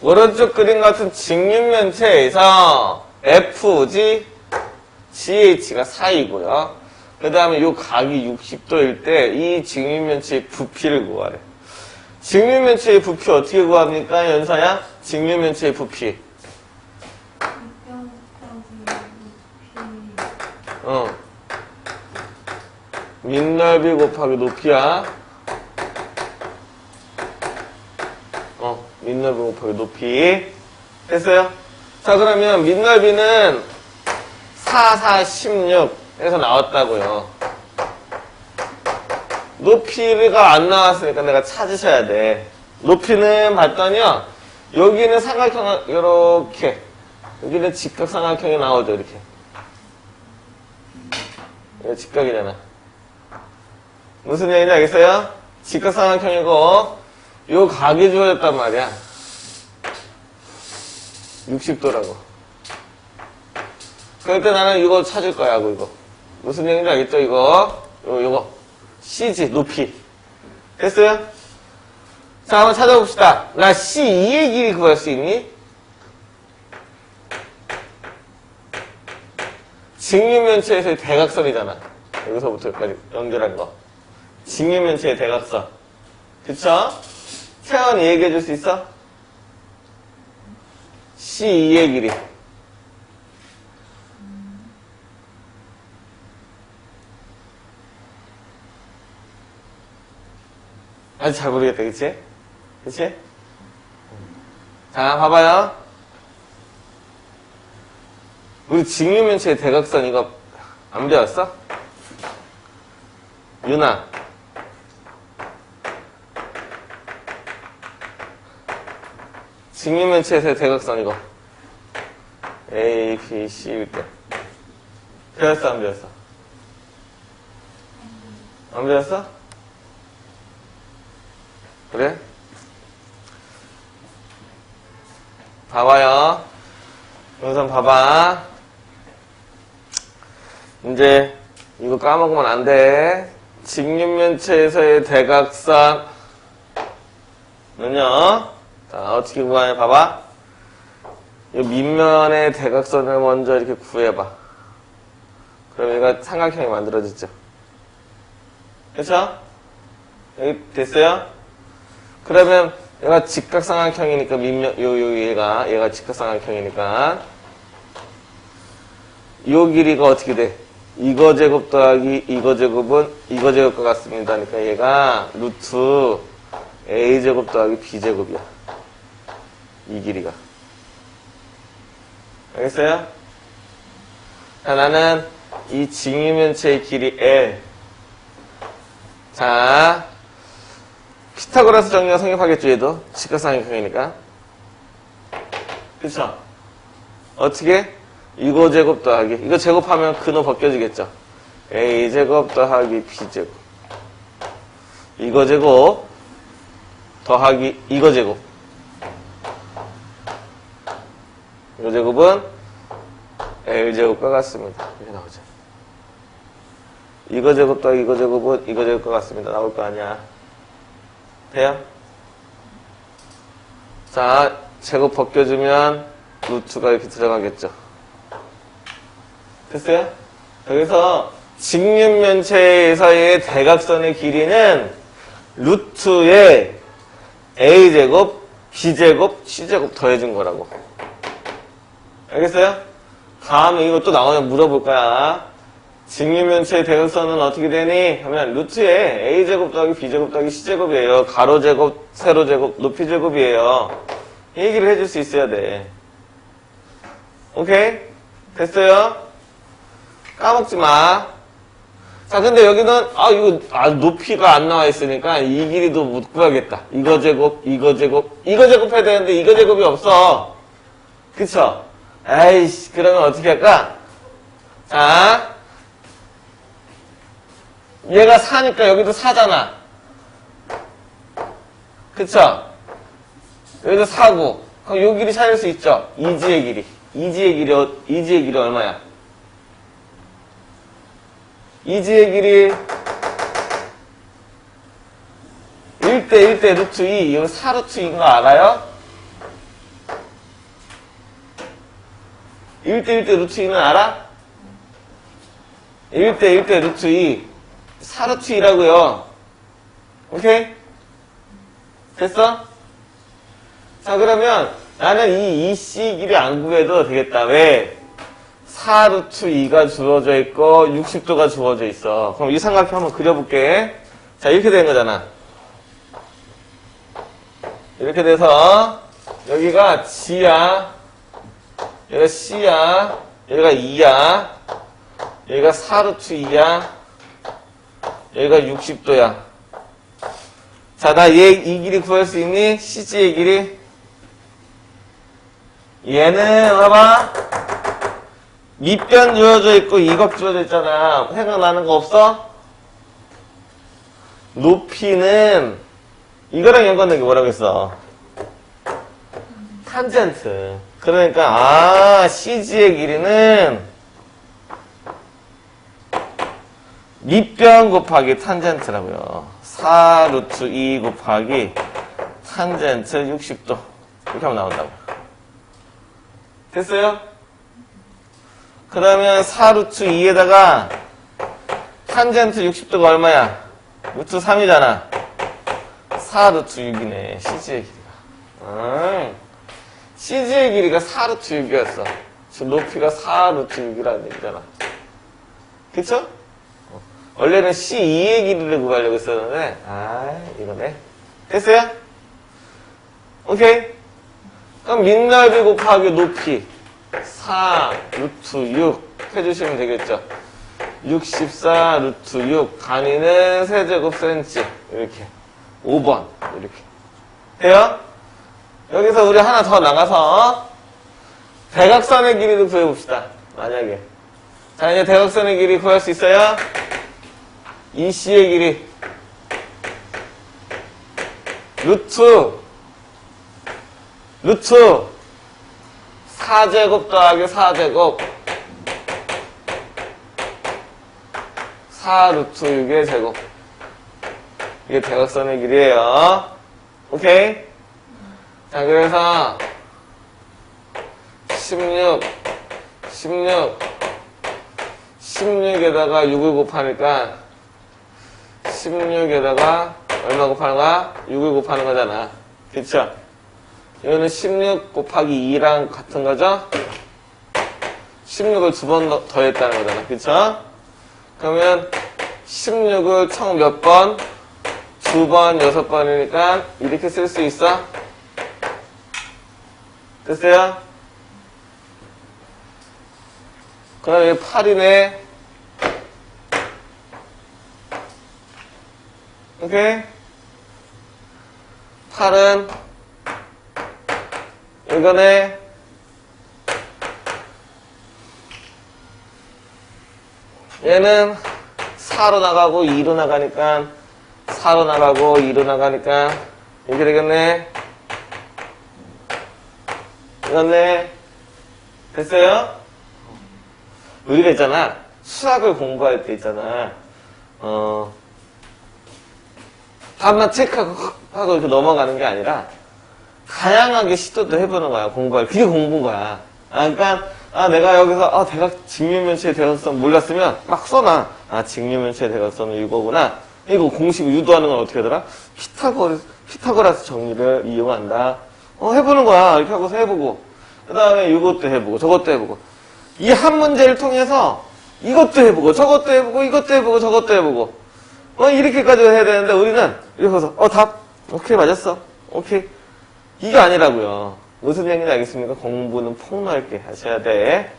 오른쪽 그림 같은 직육면체에서 FG, GH가 4이고요. 그 다음에 요 각이 60도일 때 이 직육면체의 부피를 구하래. 직육면체의 부피 어떻게 구합니까, 연서야? 직육면체의 부피. 어. 밑넓이 곱하기 높이야. 어, 밑넓이 곱하기 높이. 됐어요? 자, 그러면 밑넓이는 4, 4, 16 해서 나왔다고요. 높이가 안 나왔으니까 내가 찾으셔야 돼. 높이는 봤더니요. 여기는 삼각형, 이렇게. 여기는 직각 삼각형이 나오죠, 이렇게. 이거 직각이잖아. 무슨 얘기인지 알겠어요? 직각 삼각형이고, 요 각이 주어졌단 말이야. 60도라고. 그럴 때 나는 이거 찾을 거야, 이거. 무슨 얘기인지 알겠죠, 이거? 요, 요거. CG, 높이. 됐어요? 자, 한번 찾아봅시다. 나 C2의 길이 구할 수 있니? 직육면체에서의 대각선이잖아. 여기서부터 여기까지 연결한 거. 직육면체의 대각선. 그쵸? 채원이 얘기해 줄 수 있어? C2의 길이. 아직 잘 모르겠다, 그치? 그치? 자, 봐봐요. 우리 직육면체의 대각선 이거 안 배웠어? 유나. 직육면체에서의 대각선 이거. A, B, C일 때. 배웠어, 안 배웠어? 안 배웠어? 그래? 봐봐요. 우선 봐봐. 이제 이거 까먹으면 안 돼. 직육면체에서의 대각선은요. 자 어떻게 구하냐 봐봐. 이 밑면의 대각선을 먼저 이렇게 구해봐. 그럼 얘가 삼각형이 만들어지죠. 그렇죠? 여기 됐어요? 그러면 얘가 직각삼각형이니까 밑면 요, 요 얘가 얘가 직각삼각형이니까 요 길이가 어떻게 돼? 이거 제곱 더하기 이거 제곱은 이거 제곱과 같습니다. 그러니까 얘가 루트 a 제곱 더하기 b 제곱이야. 이 길이가. 알겠어요? 자, 나는 이 직육면체의 길이 L. 자, 피타고라스 정리가 성립하겠죠, 얘도. 직각삼각형이니까. 그쵸? 어떻게? 이거 제곱 더하기. 이거 제곱하면 근호 벗겨지겠죠? A 제곱 더하기 B 제곱. 이거 제곱 더하기 이거 제곱. 이거 제곱은 L 제곱과 같습니다. 이렇게 나오죠. 이거 제곱 더하기 이거 제곱은 이거 제곱과 같습니다. 나올 거 아니야. 돼요? 자, 제곱 벗겨주면 루트가 이렇게 들어가겠죠. 됐어요? 여기서 직육면체에서의 대각선의 길이는 루트에 a제곱, b제곱, c제곱 더해준 거라고. 알겠어요? 다음에 이거 또 나오면 물어볼 거야. 직육면체의 대각선은 어떻게 되니? 하면 루트에 a제곱 더하기 b제곱 더하기 c제곱이에요. 가로제곱, 세로제곱, 높이제곱이에요. 이 얘기를 해줄 수 있어야 돼. 오케이? 됐어요? 까먹지 마. 자, 근데 여기는, 아, 이거, 아, 높이가 안 나와 있으니까 이 길이도 못 구하겠다. 이거 제곱, 이거 제곱, 이거 제곱해야 되는데 이거 제곱이 없어. 그쵸? 에이씨, 그러면 어떻게 할까? 자, 얘가 4니까 여기도 4잖아. 그쵸? 여기도 4고. 그럼 요 길이 찾을 수 있죠? 이지의 길이. 이지의 길이, 어- 이지의 길이 얼마야? 이지의 길이 1대 1대 루트 2, 여기 4루트 2인 거 알아요? 1대 1 대 루트 2는 알아? 1대 1 대 루트 2. 4루트 2라고요. 오케이? 됐어? 자, 그러면 나는 이 2C 길이 안 구해도 되겠다. 왜? 4루트 2가 주어져 있고 60도가 주어져 있어. 그럼 이 삼각형 한번 그려볼게. 자, 이렇게 되는 거잖아. 이렇게 돼서 여기가 G야, 여기가 C야, 여기가 2야, 여기가 4루트 2야, 여기가 60도야. 자, 나 얘 이 길이 구할 수 있니? CG의 길이? 얘는 봐봐. 밑변 주어져 있고 이것 주어져 있잖아. 생각나는 거 없어? 높이는 이거랑 연관된 게 뭐라고 했어? 탄젠트. 그러니까 아 CG의 길이는 밑변 곱하기 탄젠트라고요. 4 루트 2 곱하기 탄젠트 60도. 이렇게 하면 나온다고. 됐어요? 그러면 4 루트 2에다가 탄젠트 60도가 얼마야? 루트 3이잖아. 4 루트 6이네. CG의 길이가. 아, CG의 길이가 4 루트 6이었어. 지금 높이가 4 루트 6이라는 얘기잖아. 그쵸? 어, 원래는 C2의 길이를 구하려고 했었는데, 아, 이거네. 됐어요? 오케이. 그럼 밑넓이 곱하기 높이. 4 루트 6 해주시면 되겠죠. 64 루트 6 단위는 세제곱 센치 이렇게 5번 이렇게 돼요? 여기서 우리 하나 더 나가서 대각선의 길이도 구해봅시다. 만약에. 자 이제 대각선의 길이 구할 수 있어요? 이 C의 길이. 루트. 루트. 4제곱 더하기 4제곱. 4 루트 6의 제곱. 이게 대각선의 길이에요. 오케이 자 그래서 16 16 16에다가 6을 곱하니까 16에다가 얼마 곱하는 거야? 6을 곱하는 거잖아 그쵸? 이거는 16 곱하기 2랑 같은 거죠? 16을 두 번 더했다는 거잖아. 그쵸? 그러면 16을 총 몇 번? 두 번, 여섯 번이니까 이렇게 쓸 수 있어? 됐어요? 그럼 이게 8이네. 오케이? 8은 이거네. 얘는 4로 나가고 2로 나가니까 4로 나가고 2로 나가니까 이렇게 되겠네. 이겼네. 됐어요? 우리가 있잖아. 수학을 공부할 때 있잖아. 어, 답만 체크하고 하고 이렇게 넘어가는 게 아니라 다양하게 시도도 해보는 거야, 공부할. 그게 공부인 거야. 아, 그러니까, 아, 내가 여기서, 아, 대각, 직류면체의 대각선 몰랐으면 막 써놔. 아, 직류면체의 대각선은 이거구나. 이거 공식을 유도하는 건 어떻게 하더라? 피타고라스, 피타고라스 정리를 이용한다. 어, 해보는 거야. 이렇게 하고서 해보고. 그 다음에 이것도 해보고, 저것도 해보고. 이 한 문제를 통해서 이것도 해보고, 저것도 해보고, 이것도 해보고, 저것도 해보고. 어, 이렇게까지 해야 되는데 우리는 이렇게 해서, 어, 답. 오케이, 맞았어. 오케이. 이게 아니라고요. 무슨 얘기인지 알겠습니까? 공부는 폭넓게 하셔야 돼.